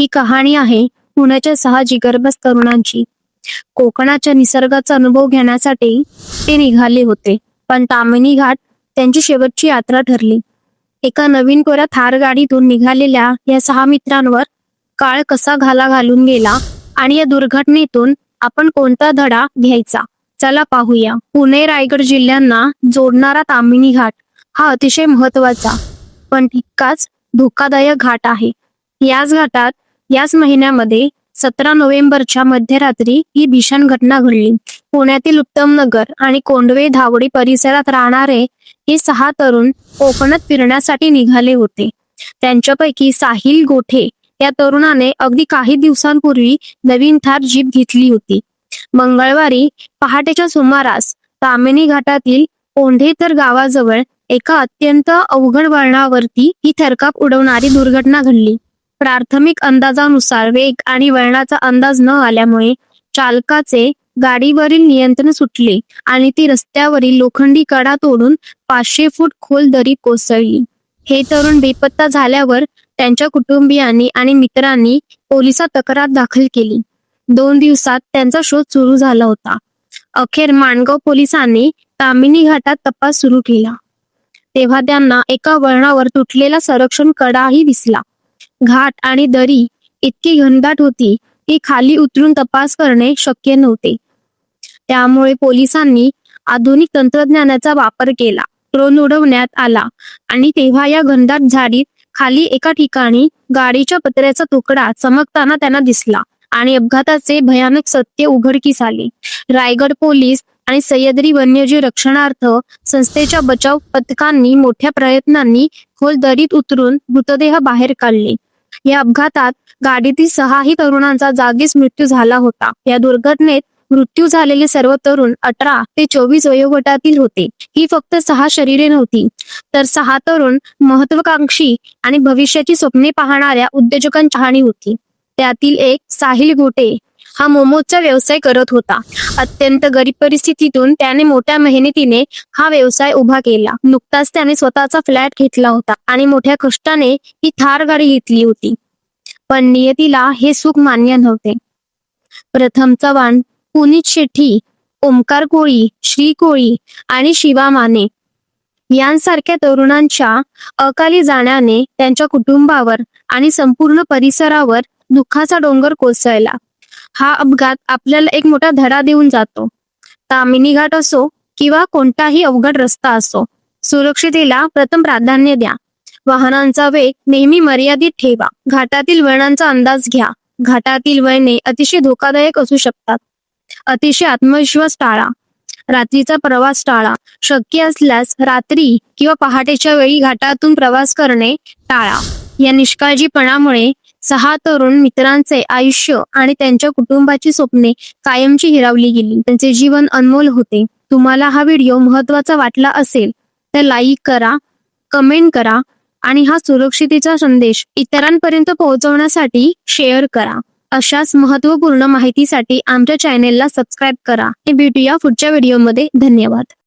ही कहाणी आहे पुण्याच्या सहा जिगरबस तरुणांची. कोकणाच्या निसर्गाचा अनुभव घेण्यासाठी ते निघाले होते पण तामिनी घाट त्यांची शेवटची यात्रा ठरली. एका नवीन कोऱ्या थार गाडीतून निघालेल्या या सहा मित्रांवर काळ कसा घाला घालून गेला आणि या दुर्घटनेतून आपण कोणता धडा घ्यायचा? चला पाहूया. पुणे रायगड जिल्ह्यांना जोडणारा तामिनी घाट हा अतिशय महत्त्वाचा पण तितकाच धोकादायक घाट आहे. याच घाटात याच महिन्यामध्ये सतरा नोव्हेंबरच्या मध्यरात्री ही भीषण घटना घडली. पुण्यातील उत्तम नगर आणि कोंडवे धावडी परिसरात राहणारे हे सहा तरुण कोकणात फिरण्यासाठी निघाले होते. त्यांच्यापैकी साहिल गोठे या तरुणाने अगदी काही दिवसांपूर्वी नवीन थार जीप घेतली होती. मंगळवारी पहाटेच्या सुमारास तामिनी घाटातील कोंढेतर गावाजवळ एका अत्यंत अवघड वळणावरती ही थरकाप उडवणारी दुर्घटना घडली. प्राथमिक अंदाजानुसार वेग आणि वळणाचा अंदाज न आल्यामुळे चालकाचे गाडीवरील नियंत्रण सुटले आणि ती रस्त्यावरील लोखंडी कडा तोडून पाचशे फूट खोल दरी कोसळली. हे तरुण बेपत्ता झाल्यावर त्यांच्या कुटुंबियांनी आणि मित्रांनी पोलिसात तक्रार दाखल केली. दोन दिवसात त्यांचा शोध सुरू झाला होता. अखेर माणगाव पोलिसांनी तामिनी घाटात तपास सुरू केला. तेव्हा त्यांना एका वळणावर तुटलेला संरक्षण कडाही दिसला. घाट आणि दरी इतकी घनदाट होती की खाली उतरून तपास करणे शक्य नव्हते. त्यामुळे पोलिसांनी आधुनिक तंत्रज्ञानाचा वापर केला. ड्रोन उडवण्यात आला आणि तेव्हा या घनदाट झाडीत खाली एका ठिकाणी गाडीच्या पत्र्याचा तुकडा चमकताना त्यांना दिसला आणि अपघाताचे भयानक सत्य उघडकीस आले. रायगड पोलीस आणि सह्याद्री वन्यजीव रक्षणार्थ संस्थेच्या बचाव पथकांनी मोठ्या प्रयत्नांनी खोल दरीत उतरून मृतदेह बाहेर काढले. या अपघातात गाडीतील सहाही तरुणांचा जागीच मृत्यू झाला होता. या दुर्घटनेत मृत्यू झालेले सर्व तरुण अठरा ते चोवीस वयोगटातील होते. ही फक्त सहा शरीरे नव्हती तर सहा तरुण महत्वाकांक्षी आणि भविष्याची स्वप्ने पाहणाऱ्या उद्योजकांची कहाणी होती. त्यातील एक साहिल गोटे हा मोमोजचा व्यवसाय करत होता. अत्यंत गरीब परिस्थितीतून त्याने मोठ्या मेहनतीने हा व्यवसाय उभा केला. नुकताच त्याने स्वतःचा फ्लॅट घेतला होता आणि मोठ्या कष्टाने ही थार गाडी घेतली होती. पण नियतीला हे सुख मान्य नव्हते. प्रथम चव्हाण पुनीत शेट्टी ओमकार कोळी श्री कोळी आणि शिवा माने यांसारख्या तरुणांच्या अकाली जाण्याने त्यांच्या कुटुंबावर आणि संपूर्ण परिसरावर दुःखाचा डोंगर कोसळला. हा अपघात आपल्याला एक मोठा धडा देऊन जातो. तामिनी घाट असो किंवा कोणताही अवघड रस्ता असो सुरक्षितेला प्रथम प्राधान्य द्या. वाहनांचा वेग नेहमी मर्यादित ठेवा. घाटातील वळणांचा अंदाज घ्या. घाटातील वळणे अतिशय धोकादायक असू शकतात. अतिशय आत्मविश्वास टाळा. रात्रीचा प्रवास टाळा. शक्य असल्यास रात्री किंवा पहाटेच्या वेळी घाटातून प्रवास करणे टाळा. या निष्काळजीपणामुळे सहा तरुण मित्रांचे आयुष्य आणि त्यांच्या कुटुंबाची स्वप्ने कायमची हिरावली गेली. त्यांचे जीवन अनमोल होते. तुम्हाला हा व्हिडिओ महत्त्वाचा वाटला असेल तर लाईक करा कमेंट करा आणि हा सुरक्षितेचा संदेश इतरांपर्यंत पोहोचवण्यासाठी शेअर करा. अशाच महत्त्वपूर्ण माहितीसाठी आमच्या चॅनेलला सबस्क्राईब करा. हे भेटूया पुढच्या व्हिडिओमध्ये धन्यवाद.